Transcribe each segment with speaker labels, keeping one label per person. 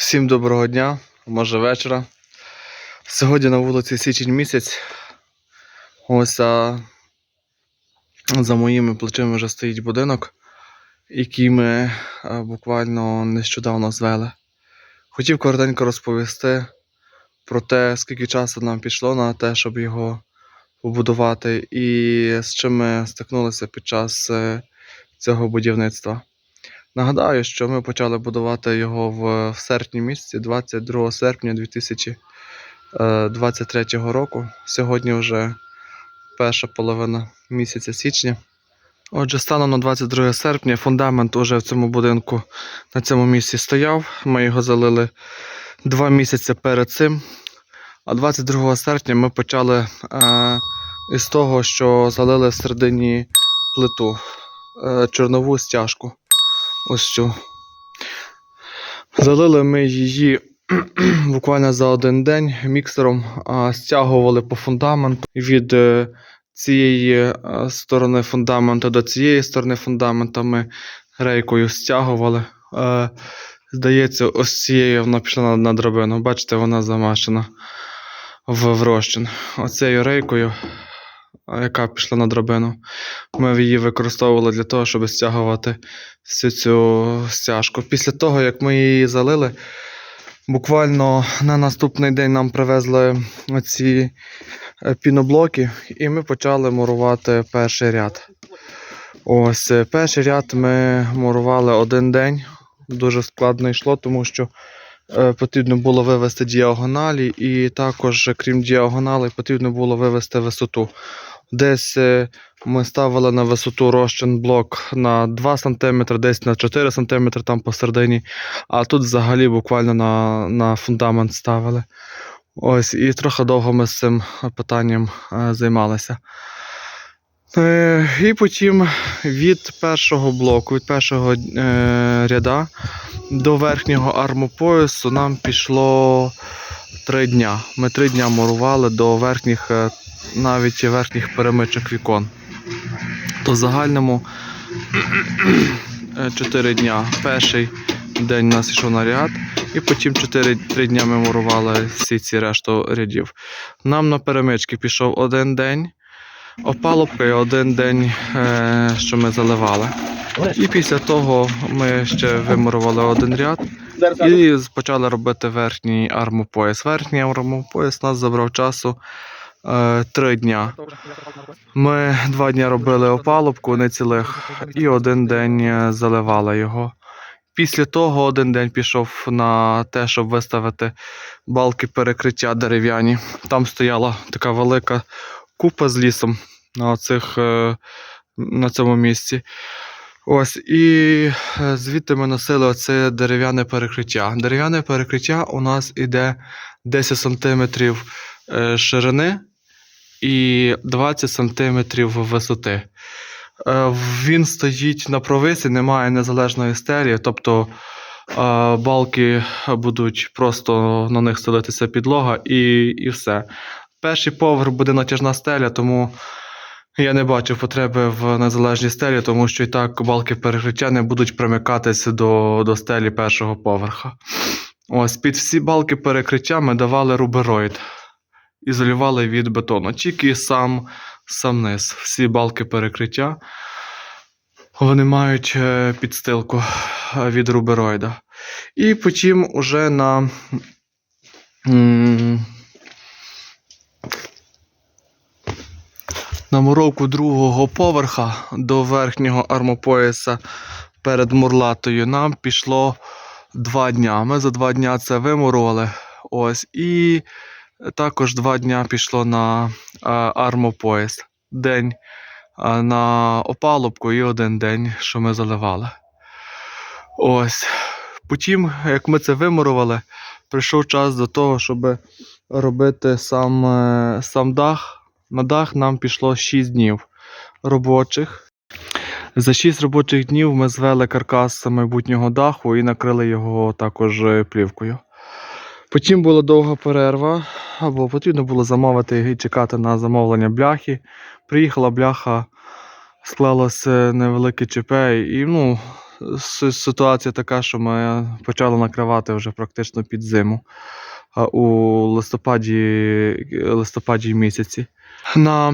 Speaker 1: Всім доброго дня, може вечора. Сьогодні на вулиці Січень місяць. Ось а, за моїми плечима вже стоїть будинок, який ми а, буквально нещодавно звели. Хотів коротенько розповісти про те, скільки часу нам пішло на те, щоб його побудувати, і з чим ми стикнулися під час е, цього будівництва. Нагадаю, що ми почали будувати його в, в серпні місяці, 22 серпня 2023 року. Сьогодні вже перша половина місяця січня. Отже, станом на 22 серпня фундамент уже в цьому будинку на цьому місці стояв. Ми його залили два місяці перед цим. А 22 серпня ми почали е, із того, що залили всередині плиту е, чорнову стяжку. Ось цю. Залили ми її буквально за один день міксером, стягували по фундаменту від е, цієї е, сторони фундаменту до цієї сторони фундамента ми рейкою стягували. Е, Здається, ось цією вона пішла на, драбину. Бачите, вона замашена в, розчин. Оцею рейкою, яка пішла на драбину. Ми її використовували для того, щоб стягувати всю цю стяжку. Після того, як ми її залили, буквально на наступний день нам привезли оці е, піноблоки, і ми почали мурувати перший ряд. Ось е, перший ряд ми мурували один день. Дуже складно йшло, тому що е, потрібно було вивести діагоналі, і також, крім діагоналі, потрібно було вивести висоту. Десь е, ми ставили на висоту розчин блок на 2 см, десь на 4 см там посередині, а тут взагалі буквально на, на фундамент ставили. Ось, і трохи довго ми з цим питанням е, займалися. Е, і потім від першого блоку, від першого ряда до верхнього армопоясу нам пішло три дня. Ми три дня мурували до верхніх, навіть верхніх перемичок вікон. То в загальному 4 дня. Перший день у нас йшов на ряд, і потім 4 3 дня ми мурували всі ці решту рядів. Нам на перемички пішов один день. Опалубка і один день, е, що ми заливали. І після того ми ще вимурували один ряд і почали робити верхній армопояс. Верхній армопояс нас забрав часу е, три дня. Ми два дні робили опалубку не цілих і один день е, заливали його. Після того один день пішов на те, щоб виставити балки перекриття дерев'яні. Там стояла така велика купа з лісом на, оцих, е, на цьому місці. Ось, і е, звідти ми носили оце дерев'яне перекриття. Дерев'яне перекриття у нас іде 10 см е, ширини і 20 см висоти. Е, Він стоїть на провисі, немає незалежної стелі, тобто е, балки будуть просто на них стелитися підлога і, і все. Перший поверх буде натяжна стеля, тому я не бачу потреби в незалежній стелі, тому що і так балки перекриття не будуть примикатися до, до стелі першого поверха. Ось під всі балки перекриття ми давали рубероїд. Ізолювали від бетону. Тільки сам, сам низ. Всі балки перекриття. Вони мають е, підстилку е, від рубероїда. І потім уже на. На муровку другого поверха до верхнього армопояса перед мурлатою нам пішло два дня. Ми за два дня це вимурували. Ось. І також два дня пішло на а, армопояс. День а, на опалубку і один день, що ми заливали. Ось. Потім, як ми це вимурували, прийшов час до того, щоб робити сам, е, сам дах. На дах нам пішло 6 днів робочих. За 6 робочих днів ми звели каркас майбутнього даху і накрили його також е, плівкою. Потім була довга перерва, або потрібно було замовити і чекати на замовлення бляхи. Приїхала бляха, склалося невелике ЧП, і ну, ситуація така, що ми почали накривати вже практично під зиму у листопаді, листопаді місяці. На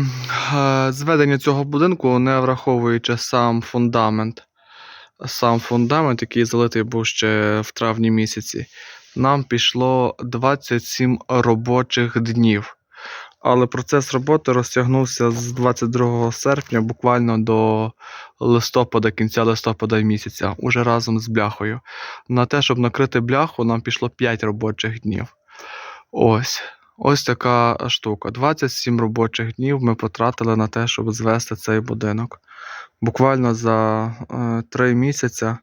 Speaker 1: е, зведення цього будинку, не враховуючи сам фундамент, сам фундамент, який залитий був ще в травні місяці, нам пішло 27 робочих днів. Але процес роботи розтягнувся з 22 серпня буквально до листопада, кінця листопада місяця, уже разом з бляхою. На те, щоб накрити бляху, нам пішло 5 робочих днів. Ось. Ось така штука. 27 робочих днів ми потратили на те, щоб звести цей будинок. Буквально за е, 3 місяця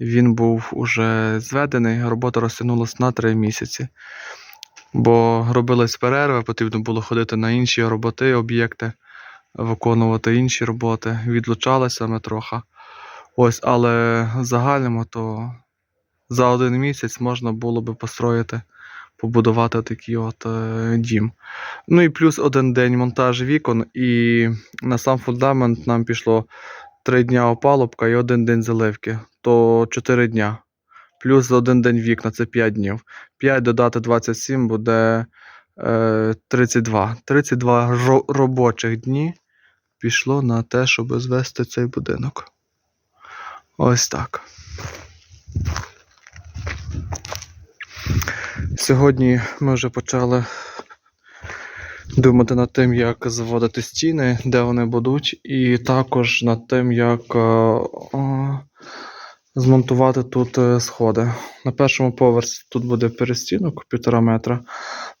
Speaker 1: він був уже зведений, робота розтягнулася на 3 місяці. Бо робились перерви, потрібно було ходити на інші роботи, об'єкти, виконувати інші роботи. Відлучалися ми трохи. Ось, але в загальному то за один місяць можна було би построїти, побудувати такий от е, дім. Ну і плюс один день монтаж вікон, і на сам фундамент нам пішло 3 дня опалубка і один день заливки, то 4 дня. Плюс один день вікна це 5 днів. 5 додати 27 буде е, 32. 32 ро- робочих дні пішло на те, щоб звести цей будинок. Ось так. Сьогодні ми вже почали думати над тим, як зводити стіни, де вони будуть, і також над тим, як е, змонтувати тут е, сходи. На першому поверсі тут буде перестінок півтора метра,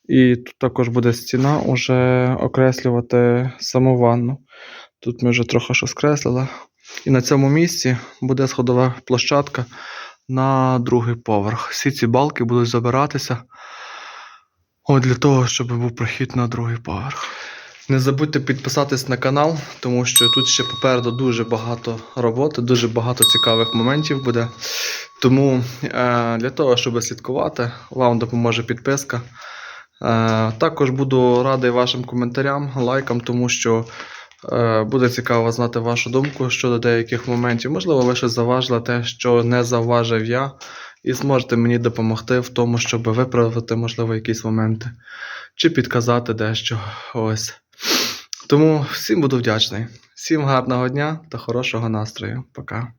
Speaker 1: і тут також буде стіна уже окреслювати саму ванну. Тут ми вже трохи що скреслили. І на цьому місці буде сходова площадка на другий поверх. Всі ці балки будуть забиратися от для того, щоб був прохід на другий поверх. Не забудьте підписатись на канал, тому що тут ще попереду дуже багато роботи, дуже багато цікавих моментів буде. Тому е, для того, щоб слідкувати, вам допоможе підписка. Е, також буду радий вашим коментарям, лайкам, тому що е, буде цікаво знати вашу думку щодо деяких моментів. Можливо, ви щось заважили те, що не завважив я, і зможете мені допомогти в тому, щоб виправити, можливо, якісь моменти, чи підказати дещо. Ось. Тому всім буду вдячний. Всім гарного дня та хорошого настрою. Пока.